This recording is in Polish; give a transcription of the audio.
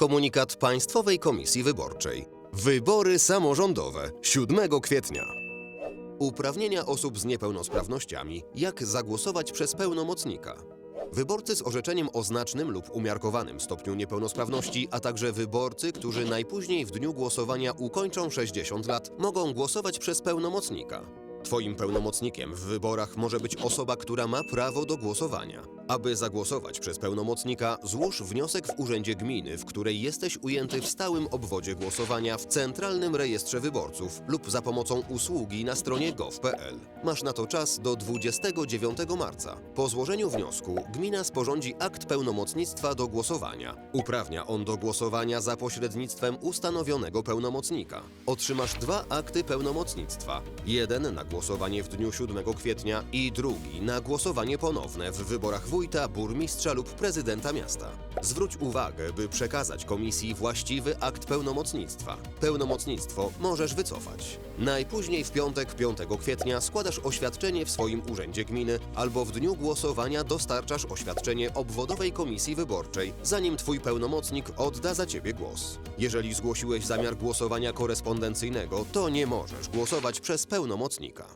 Komunikat Państwowej Komisji Wyborczej. Wybory samorządowe 7 kwietnia. Uprawnienia osób z niepełnosprawnościami. Jak zagłosować przez pełnomocnika. Wyborcy z orzeczeniem o znacznym lub umiarkowanym stopniu niepełnosprawności, a także wyborcy, którzy najpóźniej w dniu głosowania ukończą 60 lat, mogą głosować przez pełnomocnika. Twoim pełnomocnikiem w wyborach może być osoba, która ma prawo do głosowania. Aby zagłosować przez pełnomocnika, złóż wniosek w Urzędzie Gminy, w której jesteś ujęty w stałym obwodzie głosowania w Centralnym Rejestrze Wyborców lub za pomocą usługi na stronie gov.pl. Masz na to czas do 29 marca. Po złożeniu wniosku gmina sporządzi akt pełnomocnictwa do głosowania. Uprawnia on do głosowania za pośrednictwem ustanowionego pełnomocnika. Otrzymasz dwa akty pełnomocnictwa. Jeden na głosowanie w dniu 7 kwietnia i drugi na głosowanie ponowne w wyborach wójta, burmistrza lub prezydenta miasta. Zwróć uwagę, by przekazać komisji właściwy akt pełnomocnictwa. Pełnomocnictwo możesz wycofać. Najpóźniej w piątek 5 kwietnia składasz oświadczenie w swoim urzędzie gminy albo w dniu głosowania dostarczasz oświadczenie obwodowej komisji wyborczej, zanim twój pełnomocnik odda za ciebie głos. Jeżeli zgłosiłeś zamiar głosowania korespondencyjnego, to nie możesz głosować przez pełnomocnika.